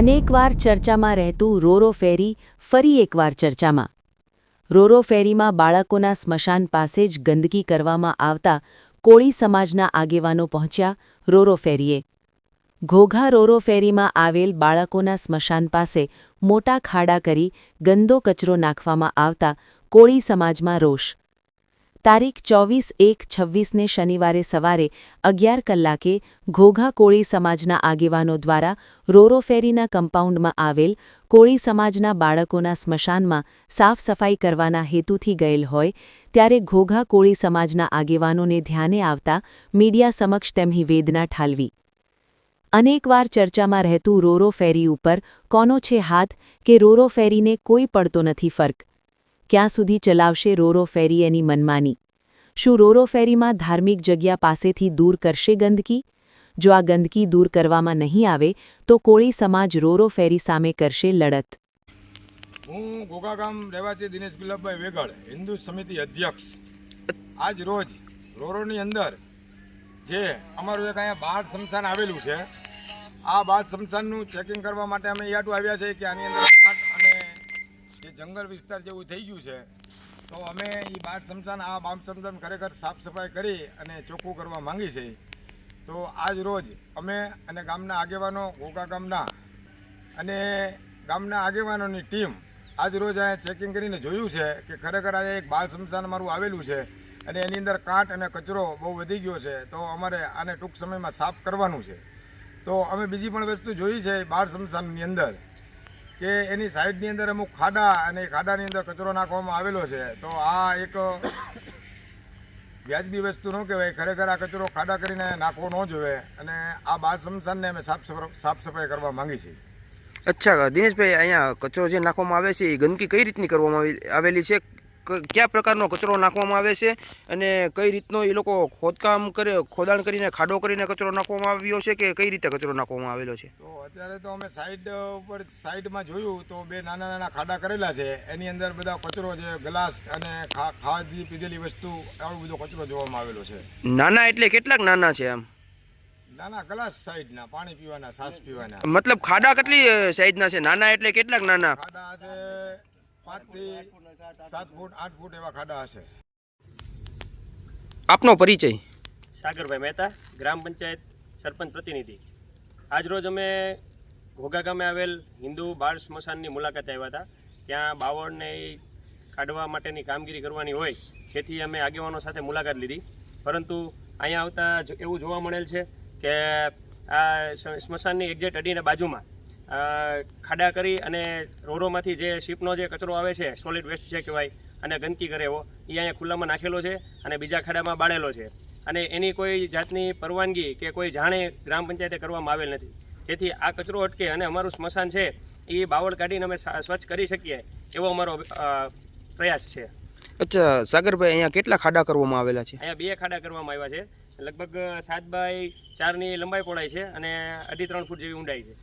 અનેકવાર ચર્ચામાં રહેતું રોરો ફેરી ફરી એકવાર ચર્ચામાં. રોરો ફેરીમાં બાળકોના સ્મશાન પાસે જ ગંદકી કરવામાં આવતા કોળી સમાજના આગેવાનો પહોંચ્યા રોરો ફેરીએ. ઘોઘા રોરો ફેરીમાં આવેલ બાળકોના સ્મશાન પાસે મોટા ખાડા કરી ગંદો કચરો નાખવામાં આવતા કોળી સમાજમાં રોષ તારીખ ચોવીસ એક છવ્વીસને શનિવારે સવારે અગિયાર કલાકે ઘોઘા કોળી સમાજના આગેવાનો દ્વારા રોરો ફેરીના કમ્પાઉન્ડમાં આવેલ કોળી સમાજના બાળકોના સ્મશાનમાં સાફ સફાઈ કરવાના હેતુથી ગયેલ હોય, ત્યારે ઘોઘા કોળી સમાજના આગેવાનોને ધ્યાને આવતા મીડિયા સમક્ષ તેમની વેદના ઠાલવી. અનેકવાર ચર્ચામાં રહેતું રોરો ફેરી ઉપર કોનો છે હાથ કે રોરો ફેરીને કોઈ પડતો નથી ફર્ક? ક્યાં સુધી ચલાવશે રોરો ફેરી એની મનમાની? શું રોરો ફેરીમાં ધાર્મિક જગ્યા પાસેથી દૂર કરશે ગંદકી? જો આ ગંદકી દૂર કરવામાં નહીં આવે, તો કોળી સમાજ રોરો ફેરી સામે કરશે લડત. હું ગોગાગામ રહેવાસી દિનેશ ગુલાબભાઈ વેગળ, હિન્દુ સમિતિ અધ્યક્ષ. આજ રોજ રોરોની અંદર જે અમારું એક અહીંયા બાળ સ્મશાન આવેલું છે, આ બાળ સ્મશાનનું ચેકિંગ કરવા માટે અમે યાટું આવ્યા છે કે આની અંદર જે જંગલ વિસ્તાર જેવું થઈ ગયું છે, તો અમે એ બાળ સમસાન આ બાળ સમસાન ખરેખર સાફ સફાઈ કરી અને ચોખ્ખું કરવા માંગી છે. તો આજ રોજ અમે અને ગામના આગેવાનો, ગોગા ગામના અને ગામના આગેવાનોની ટીમ આજ રોજ અહીંયા ચેકિંગ કરીને જોયું છે કે ખરેખર આજે એક બાળ સમસાન અમારું આવેલું છે અને એની અંદર કાંટ અને કચરો બહુ વધી ગયો છે, તો અમારે આને ટૂંક સમયમાં સાફ કરવાનું છે. તો અમે બીજી પણ વસ્તુ જોઈ છે બાળ સમસાનની અંદર. કે એની સાઈડની અંદર અમુક ખાડા અને ખાડાની અંદર કચરો નાખવામાં આવેલો છે. તો આ એક વ્યાજબી વસ્તુ ન કહેવાય. ખરેખર આ કચરો ખાડા કરીને નાખવો ન જોઈએ અને આ બાળ સ્મશાનને અમે સાફ સફ- સાફ સફાઈ કરવા માંગી છીએ. અચ્છા, દિનેશભાઈ, અહીંયા કચરો જે નાખવામાં આવે છે, એ ગંદકી કઈ રીતની કરવામાં આવી- આવેલી છે? કયા પ્રકારનો કચરો નાખવામાં આવે છે અને કઈ રીતનો એ લોકો ખોદકામ કરે ખોદાણ કરીને ખાડો કરીને કચરો નાખવામાં આવ્યો છે કે કઈ રીતે કચરો નાખવામાં આવેલો છે? તો અત્યારે તો અમે સાઈડ ઉપર સાઈડમાં જોયું તો બે નાના નાના ખાડા કરેલા છે. એની અંદર બધા કચરો છે ગ્લાસ અને ખા- ખાધી પીધેલી વસ્તુ આવું બધો કચરો જોવામાં આવેલો છે. નાના એટલે કેટલાક નાના છે આમ નાના ગ્લાસ સાઈડના પાણી પીવાના છાસ પીવાના. મતલબ ખાડા કેટલી સાઈડના સાઈઝના છે? નાના એટલે કેટલાક નાના? ખાડા હશે પાંચથી સાત ફૂટ આઠ ફૂટ એવા ખાડા હશે. આપનો પરિચય. સાગરભાઈ મહેતા ગ્રામ પંચાયત સરપંચ પ્રતિનિધિ. આજરોજ અમે ઘોઘા ગામે આવેલ હિન્દુ બાળ સ્મશાનની મુલાકાતે આવ્યા હતા. ત્યાં બાવળને કાઢવા માટેની કામગીરી કરવાની હોય જેથી અમે આગેવાનો સાથે મુલાકાત લીધી. પરંતુ અહીંયા આવતા એવું જોવા મળેલ છે કે આ સ્મશાનની એક્ઝેટ અડીને બાજુમાં ખાડા કરી અને રોરોમાંથી જે શીપનો જે કચરો આવે છે સોલિડ વેસ્ટ જે કહેવાય અને ગંદકી કરે એવો એ અહીંયા ખુલ્લામાં નાખેલો છે અને બીજા ખાડામાં બાળેલો છે. અને એની કોઈ જાતની પરવાનગી કે કોઈ જાણે ગ્રામ પંચાયતે કરવામાં આવેલ નથી. જેથી આ કચરો અટકે અને અમારું સ્મશાન છે એ બાવળ કાઢીને અમે સ્વચ્છ કરી શકીએ એવો અમારો પ્રયાસ છે. અચ્છા સાગરભાઈ અહીંયા કેટલા ખાડા કરવામાં આવેલા છે? અહીંયા બે ખાડા કરવામાં આવ્યા છે. લગભગ સાત બાય ચારની લંબાઈ પહોળાઈ છે અને અઢી ત્રણ ફૂટ જેવી ઊંડાઈ છે.